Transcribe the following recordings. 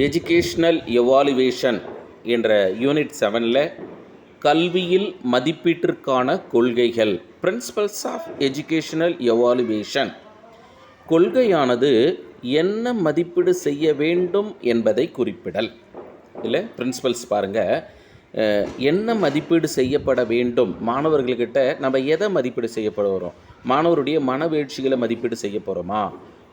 Educational evaluation என்ற unit செவனில் கல்வியில் மதிப்பீட்டிற்கான கொள்கைகள் பிரின்சிபல்ஸ் ஆஃப் எஜுகேஷனல் எவாலுவேஷன் கொள்கையானது என்ன மதிப்பீடு செய்ய வேண்டும் என்பதை குறிப்பிடல். இல்லை பிரின்சிபல்ஸ் பாருங்கள் என்ன மதிப்பீடு செய்யப்பட வேண்டும்? மாணவர்கள்கிட்ட நம்ம எதை மதிப்பீடு செய்யப்பட வரோம் மாணவருடைய மனவேழ்ச்சிகளை மதிப்பீடு செய்ய போகிறோமா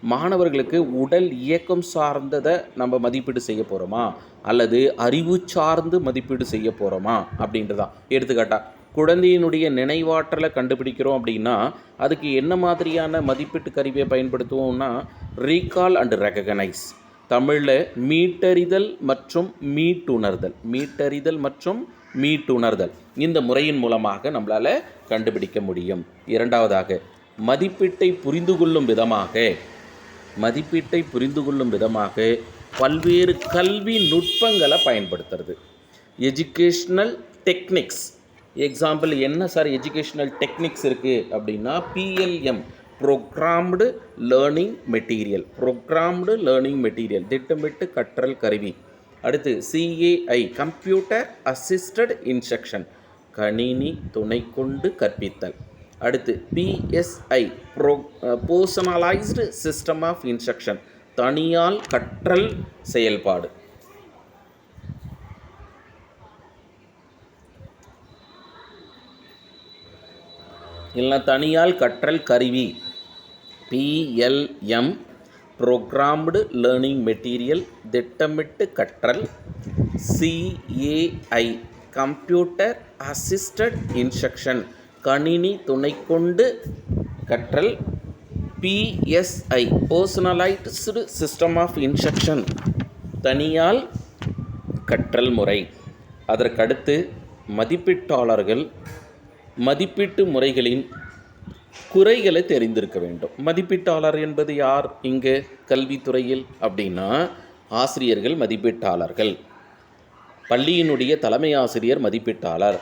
மாணவர்களுக்கு உடல் இயக்கம் சார்ந்ததை நம்ம மதிப்பீடு செய்ய போகிறோமா அல்லது அறிவு சார்ந்து மதிப்பீடு செய்ய போகிறோமா அப்படின்றதான் எடுத்துக்காட்டா குழந்தையினுடைய நினைவாற்றலை கண்டுபிடிக்கிறோம் அப்படின்னா அதுக்கு என்ன மாதிரியான மதிப்பீட்டு கருவியை பயன்படுத்துவோம்னா ரீகால் அண்ட் ரெகனைஸ் தமிழில் மீட்டறிதல் மற்றும் மீட்டுணர்தல். மீட்டறிதல் மற்றும் மீட்டுணர்தல். இந்த முறையின் மூலமாக நம்மளால் கண்டுபிடிக்க முடியும். இரண்டாவதாக மதிப்பீட்டை புரிந்து கொள்ளும் விதமாக மதிப்பீட்டை புரிந்து கொள்ளும் விதமாக பல்வேறு கல்வி நுட்பங்களை பயன்படுத்துறது. எஜுகேஷ்னல் டெக்னிக்ஸ் எக்ஸாம்பிள் என்ன சார் எஜுகேஷ்னல் டெக்னிக்ஸ் இருக்குது அப்படின்னா PLM programmed learning material programmed learning material திட்டமிட்டு கற்றல் கருவி. அடுத்து சிஏஐ கம்ப்யூட்டர் அசிஸ்டட் இன்ஸ்ட்ரக்ஷன் கணினி துணை கொண்டு கற்பித்தல். அடுத்து PSI pro personalised system of instruction தனியால் கற்றல் செயல்பாடு. இல்லைனா தனியால் கற்றல் கருவி பிஎல்எம் ப்ரோக்ராம்டு லேர்னிங் மெட்டீரியல் திட்டமிட்டு கற்றல் சிஏஐ கம்ப்யூட்டர் அசிஸ்டட் இன்ஸ்ட்ரக்ஷன் கணினி துணை கொண்டு கற்றல் PSI personalised system of instruction தனியால் கற்றல் முறை. அதற்கடுத்து மதிப்பீட்டாளர்கள் மதிப்பீட்டு முறைகளின் குறைகளை தெரிந்திருக்க வேண்டும். மதிப்பீட்டாளர் என்பது யார்? இங்கே கல்வித்துறையில் அப்படின்னா ஆசிரியர்கள் மதிப்பீட்டாளர்கள். பள்ளியினுடைய தலைமை ஆசிரியர் மதிப்பீட்டாளர்.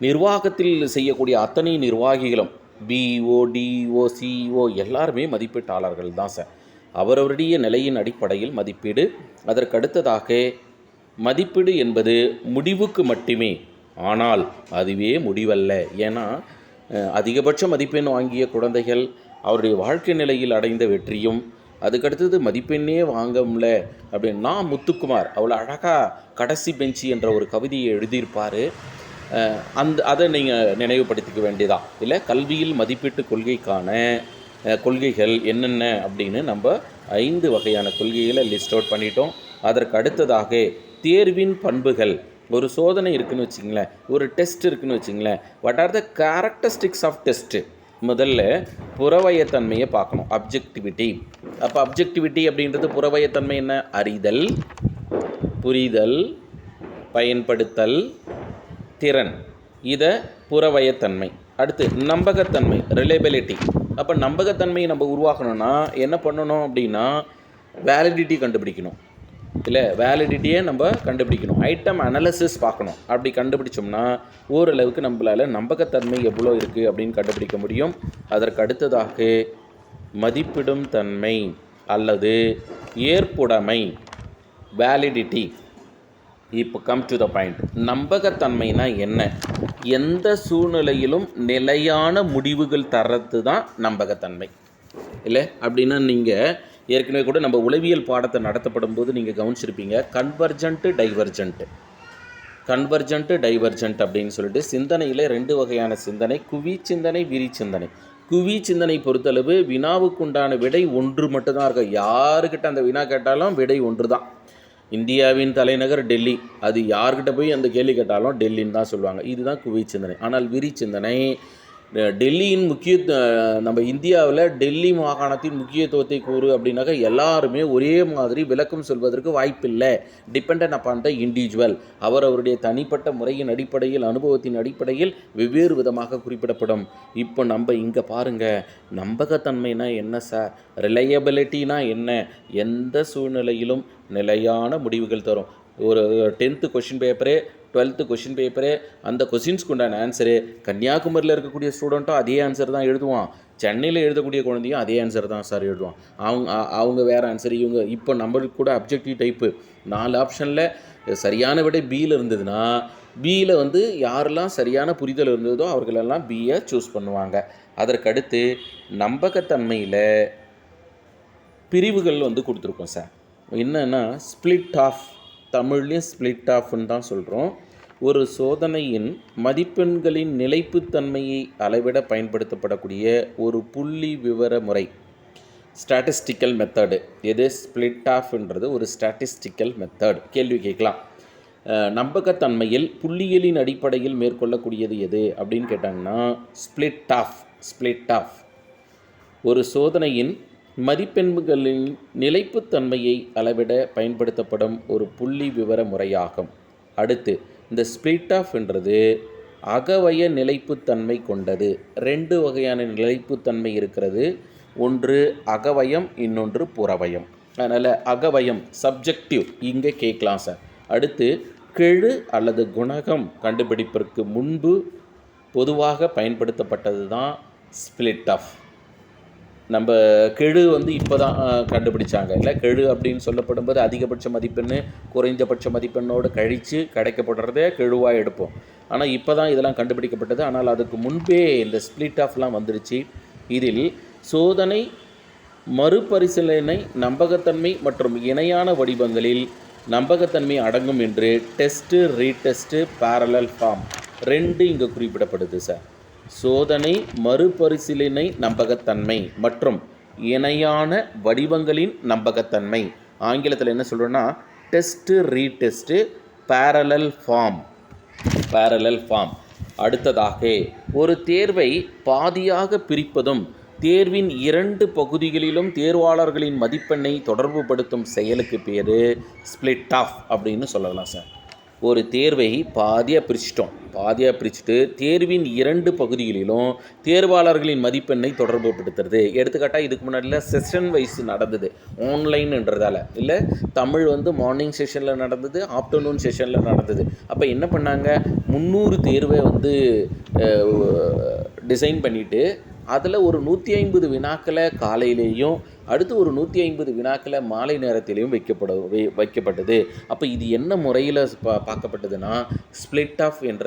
நிர்வாகத்தில் செய்யக்கூடிய அத்தனை நிர்வாகிகளும் பிஓ டிஓ சிஓ எல்லாருமே மதிப்பீட்டாளர்கள் தான் சார். அவரவருடைய நிலையின் அடிப்படையில் மதிப்பீடு அதற்கடுத்ததாக மதிப்பீடு என்பது முடிவுக்கு மட்டுமே. ஆனால் அதுவே முடிவல்ல. ஏன்னா அதிகபட்ச மதிப்பெண் வாங்கிய குழந்தைகள் அவருடைய வாழ்க்கை நிலையில் அடைந்த வெற்றியும் அதுக்கடுத்தது மதிப்பெண்ணே வாங்க முடியல அப்படின்னா முத்துக்குமார் அவ்வளோ அழகாக கடைசி பெஞ்சு என்ற ஒரு கவிதையை எழுதியிருப்பார். அந்த அதை நீங்கள் நினைவுபடுத்திக்க வேண்டியதான் இல்லை கல்வியில் மதிப்பீட்டு கொள்கைக்கான கொள்கைகள் என்னென்ன அப்படின்னு நம்ம ஐந்து வகையான கொள்கைகளை லிஸ்ட் அவுட் பண்ணிட்டோம். அதற்கு அடுத்ததாக தேர்வின் பண்புகள். ஒரு சோதனை இருக்குன்னு வச்சிங்களேன் ஒரு டெஸ்ட் இருக்குன்னு வச்சிங்களேன் what are the characteristics of test முதல்ல புறவயத்தன்மையை பார்க்கணும். அப்ஜெக்டிவிட்டி அப்போ அப்ஜெக்டிவிட்டி அப்படின்றது புறவயத்தன்மை என்ன? அறிதல் புரிதல் பயன்படுத்தல் திறன் இதை புறவயத்தன்மை. அடுத்து நம்பகத்தன்மை ரிலேபிலிட்டி அப்போ நம்பகத்தன்மையை நம்ம உருவாக்கணும்னா என்ன பண்ணணும் அப்படின்னா வேலிடிட்டி கண்டுபிடிக்கணும். இல்லை வேலிடிட்டியை நம்ம கண்டுபிடிக்கணும். ஐட்டம் அனாலிசிஸ் பார்க்கணும். அப்படி கண்டுபிடிச்சோம்னா ஓரளவுக்கு நம்மளால் நம்பகத்தன்மை எவ்வளோ இருக்குது அப்படின்னு கண்டுபிடிக்க முடியும். அதற்கு அடுத்ததாக மதிப்பிடும் தன்மை அல்லது ஏற்புடைமை வேலிடிட்டி இப்போ கம் டு த பாயிண்ட் நம்பகத்தன்மைனா என்ன? எந்த சூழ்நிலையிலும் நிலையான முடிவுகள் தர்றது தான் நம்பகத்தன்மை. இல்லை? அப்படின்னா நீங்கள் ஏற்கனவே கூட நம்ம உளவியல் பாடத்தை நடத்தப்படும் போது நீங்கள் கவனிச்சிருப்பீங்க. கன்வர்ஜென்ட்டு டைவர்ஜென்ட்டு கன்வர்ஜென்ட்டு டைவர்ஜென்ட் அப்படின்னு சொல்லிட்டு சிந்தனையில் ரெண்டு வகையான சிந்தனை குவி சிந்தனை விரி சிந்தனை. குவி சிந்தனை பொறுத்தளவு வினாவுக்குண்டான விடை ஒன்று மட்டும்தான் இருக்கும். யாருக்கிட்ட அந்த வினா கேட்டாலும் விடை ஒன்று தான் இந்தியாவின் தலைநகர் டெல்லி. அது யார்கிட்ட போய் அந்த கேள்வி கேட்டாலும் டெல்லின்னு தான் சொல்லுவாங்க. இதுதான் குவி சிந்தனை. ஆனால் விரி சிந்தனை. டெல்லியின் முக்கிய நம்ம இந்தியாவில் டெல்லி மாகாணத்தின் முக்கியத்துவத்தை கூறு அப்படின்னாக்கா எல்லாருமே ஒரே மாதிரி விளக்கம் சொல்வதற்கு வாய்ப்பில்லை. டிபெண்ட் அப்பான் த இண்டிவிஜுவல் அவர் அவருடைய தனிப்பட்ட முறையின் அடிப்படையில் அனுபவத்தின் அடிப்படையில் வெவ்வேறு விதமாக குறிப்பிடப்படும். இப்போ நம்ம இங்கே பாருங்கள் நம்பகத்தன்மைனா என்ன சார் ரிலையபிலிட்டினா என்ன? எந்த சூழ்நிலையிலும் நிலையான முடிவுகள் தரும். ஒரு tenth question paper twelfth question paper அந்த கொஷின்ஸ்க்கு உண்டான ஆன்சரு கன்னியாகுமரியில் இருக்கக்கூடிய ஸ்டூடெண்ட்டும் அதே ஆன்சர் தான் எழுதுவான். சென்னையில் எழுதக்கூடிய குழந்தையும் அதே ஆன்சர் தான் சார் எழுதுவான். அவங்க அவங்க வேறு ஆன்சர் இவங்க இப்போ நம்மளுக்கு கூட அப்ஜெக்டிவ் டைப்பு நாலு ஆப்ஷனில் சரியான விட பியில் இருந்ததுன்னா பியில் வந்து யாரெல்லாம் சரியான புரிதல் இருந்ததோ அவர்களெல்லாம் பியை சூஸ் பண்ணுவாங்க. அதற்கடுத்து நம்பகத்தன்மையில் பிரிவுகள் வந்து கொடுத்துருக்கோம் சார் என்னென்னா ஸ்ப்ளிட் ஆஃப் தமிழ்லேயும் ஸ்ப்ளிட் ஆஃப்னு தான் சொல்கிறோம் ஒரு சோதனையின் மதிப்பெண்களின் நிலைப்புத்தன்மையை அளவிட பயன்படுத்தப்படக்கூடிய ஒரு புள்ளி விவர முறை ஸ்டாட்டிஸ்டிக்கல் மெத்தடு எது? ஸ்ப்ளிட் ஆஃப்ன்றது ஒரு ஸ்டாட்டிஸ்டிக்கல் மெத்தட் கேள்வி கேட்கலாம். நம்பகத்தன்மையில் புள்ளியியலின் அடிப்படையில் மேற்கொள்ளக்கூடியது எது அப்படின்னு கேட்டாங்கன்னா ஸ்ப்ளிட் ஆஃப் ஸ்ப்ளிட் ஆஃப் ஒரு சோதனையின் மதிப்பெண்களின் நிலைப்புத்தன்மையை அளவிட பயன்படுத்தப்படும் ஒரு புள்ளி விவர முறையாகும் அடுத்து இந்த ஸ்பிளிட் ஆஃப்ன்றது அகவய நிலைப்புத்தன்மை கொண்டது. ரெண்டு வகையான நிலைப்புத்தன்மை இருக்கிறது. ஒன்று அகவயம் இன்னொன்று புறவயம். அதனால் அகவயம் சப்ஜெக்டிவ் இங்கே கேட்கலாம் சார். அடுத்து கெழு அல்லது குணகம் கண்டுபிடிப்பிற்கு முன்பு பொதுவாக பயன்படுத்தப்பட்டது தான் ஸ்பிளிட் ஆஃப் நம்ம கெழு வந்து இப்போ தான் கண்டுபிடிச்சாங்க. இல்லை கெழு அப்படின்னு சொல்லப்படும்போது அதிகபட்ச மதிப்பெண் குறைந்தபட்ச மதிப்பெண்ணோடு கழித்து கிடைக்கப்படுறதே கெழுவாக எடுப்போம். ஆனால் இப்போ தான் இதெல்லாம் கண்டுபிடிக்கப்பட்டது. ஆனால் அதுக்கு முன்பே இந்த ஸ்ப்ளிட் ஆஃப்லாம் வந்துருச்சு. இதில் சோதனை மறுபரிசீலனை நம்பகத்தன்மை மற்றும் இணையான வடிவங்களில் நம்பகத்தன்மை அடங்கும் என்று டெஸ்ட்டு ரீடெஸ்ட்டு பேரலல் ஃபார்ம் ரெண்டு இங்கே குறிப்பிடப்படுது சார் சோதனை மறுபரிசீலனை நம்பகத்தன்மை மற்றும் இணையான வடிவங்களின் நம்பகத்தன்மை. ஆங்கிலத்தில் என்ன சொல்கிறோன்னா test retest parallel form parallel form அடுத்ததாக ஒரு தேர்வை பாதியாக பிரிப்பதும் தேர்வின் இரண்டு பகுதிகளிலும் தேர்வாளர்களின் மதிப்பெண்ணை தொடர்புபடுத்தும் செயலுக்கு பேர் ஸ்பிளிட் ஆஃப் அப்படின்னு சொல்லலாம் சார். ஒரு தேர்வை பாதியாக பிரிச்சிட்டோம். பாதியாக பிரிச்சுட்டு தேர்வின் இரண்டு பகுதிகளிலும் தேர்வாளர்களின் மதிப்பெண்ணை தொடர்புபடுத்துறது எடுத்துக்காட்டாக இதுக்கு முன்னாடியில் செஷன் வைஸ் நடந்தது. ஆன்லைன்ன்றதால இல்லை தமிழ் வந்து மார்னிங் செஷனில் நடந்தது ஆஃப்டர்நூன் செஷனில் நடந்தது. அப்போ என்ன பண்ணாங்க? முந்நூறு தேர்வை வந்து டிசைன் பண்ணிவிட்டு அதில் ஒரு நூற்றி ஐம்பது வினாக்களை காலையிலேயும் அடுத்து ஒரு நூற்றி ஐம்பது வினாக்களை மாலை நேரத்திலையும் வைக்கப்பட வைக்கப்பட்டது. அப்போ இது என்ன முறையில் பா பார்க்கப்பட்டதுன்னா ஸ்ப்ளிட் ஆஃப் என்ற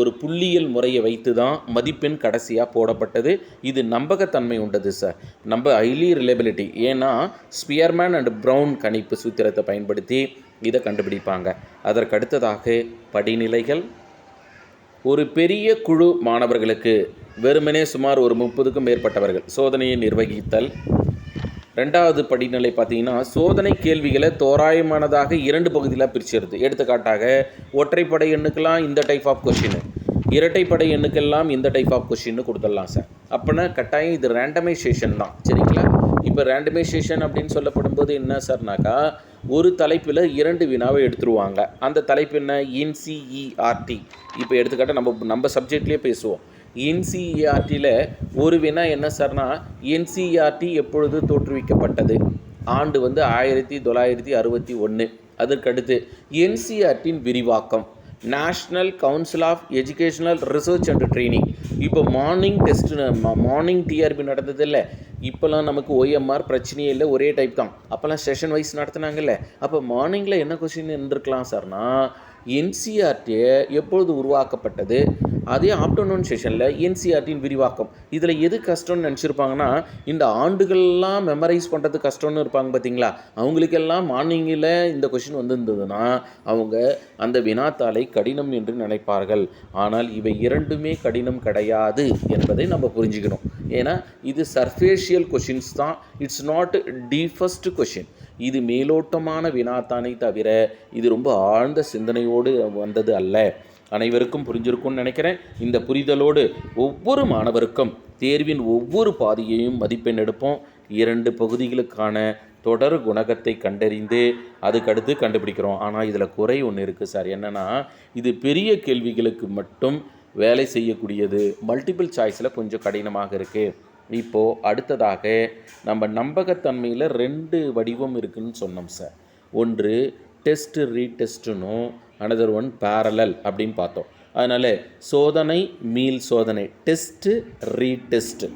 ஒரு புள்ளியியல் முறையை வைத்து தான் மதிப்பெண் கடைசியாக போடப்பட்டது. இது நம்பகத்தன்மை உண்டது சார் நம்ம ஹைலி ரிலேபிலிட்டி ஏன்னா ஸ்பியர்மேன் அண்ட் ப்ரௌன் கணிப்பு சூத்திரத்தை பயன்படுத்தி இதை கண்டுபிடிப்பாங்க. அதற்கு அடுத்ததாக படிநிலைகள் ஒரு பெரிய குழு மாணவர்களுக்கு வெறுமனே சுமார் ஒரு முப்பதுக்கும் மேற்பட்டவர்கள் சோதனையை நிர்வகித்தல். ரெண்டாவது படிநிலை பார்த்தீங்கன்னா சோதனை கேள்விகளை தோராயமானதாக இரண்டு பகுதியில் பிரிச்சிருது. எடுத்துக்காட்டாக ஒற்றைப்படை எண்ணுக்கெல்லாம் இந்த டைப் ஆஃப் கொஷின் இரட்டைப்படை எண்ணுக்கெல்லாம் இந்த டைப் ஆஃப் கொஷின்னு கொடுத்துடலாம் சார் அப்போனா கட்டாயம் இது ரேண்டமைசேஷன் தான் சரிங்களா? இப்போ ரேண்டமைசேஷன் அப்படின்னு சொல்லப்படும்போது என்ன சார்னாக்கா ஒரு தலைப்பில் இரண்டு வினாவை எடுத்துருவாங்க. அந்த தலைப்பு என்ன? என்சிஇஆர்டி இப்போ எடுத்துக்காட்ட நம்ம நம்ம சப்ஜெக்ட்லேயே பேசுவோம். என்சிஇஆர்டியில் ஒரு வினா என்ன சார்னா என்சிஇஆர்டி எப்பொழுது தோற்றுவிக்கப்பட்டது? ஆண்டு வந்து ஆயிரத்தி தொள்ளாயிரத்தி அறுபத்தி ஒன்று அதற்கடுத்து என்சிஆர்டின் விரிவாக்கம். National Council of Educational Research and Training இப்போ மார்னிங் டெஸ்ட் மார்னிங் டிஆர்பி நடந்தது இல்லை. இப்போல்லாம் நமக்கு OMR பிரச்சனையே இல்லை ஒரே டைப் தான். அப்போல்லாம் செஷன் வைஸ் நடத்துனாங்கல்ல. அப்போ மார்னிங்கில் என்ன கொஸ்டின் இருந்திருக்கலாம் சார்னா என்சிஆர்டியை எப்பொழுது உருவாக்கப்பட்டது? அதே ஆஃப்டர்நூன் செஷனில் என்சிஆர்டியின் விரிவாக்கம். இதில் எது கஷ்டம்னு நினச்சிருப்பாங்கன்னா இந்த ஆண்டுகள்லாம் மெமரைஸ் பண்ணுறது கஷ்டம்னு இருப்பாங்க பார்த்தீங்களா அவங்களுக்கெல்லாம் மார்னிங்கில் இந்த கொஷின் வந்திருந்ததுன்னா அவங்க அந்த வினாத்தாளை கடினம் என்று நினைப்பார்கள். ஆனால் இவை இரண்டுமே கடினம் கிடையாது என்பதை நம்ம புரிஞ்சுக்கணும். ஏன்னா இது சர்ஃபேஷியல் கொஷின்ஸ் தான். இட்ஸ் நாட் டீஃபஸ்ட் கொஷின் இது மேலோட்டமான வினாத்தானே தவிர இது ரொம்ப ஆழ்ந்த சிந்தனையோடு வந்தது அல்ல. அனைவருக்கும் புரிஞ்சிருக்கும்னு நினைக்கிறேன். இந்த புரிதலோடு ஒவ்வொரு மாணவருக்கும் தேர்வின் ஒவ்வொரு பாதியையும் மதிப்பெண் எடுப்போம். இரண்டு பகுதிகளுக்கான தொடர் குணகத்தை கண்டறிந்து அதுக்கடுத்து கண்டுபிடிக்கிறோம். ஆனால் இதில் குறை ஒன்று இருக்குது சார். என்னென்னா இது பெரிய கேள்விகளுக்கு மட்டும் வேலை செய்யக்கூடியது. மல்டிபிள் சாய்ஸில் கொஞ்சம் கடினமாக இருக்குது இப்போது அடுத்ததாக நம்ம நம்பகத்தன்மையில் ரெண்டு வடிவம் இருக்குதுன்னு சொன்னோம் சார். ஒன்று டெஸ்ட்டு ரீடெஸ்ட்டுனும் அனதர் ஒன் பேரலல் அப்படின்னு பார்த்தோம். அதனால் சோதனை மீள் சோதனை டெஸ்ட்டு ரீடெஸ்ட்டு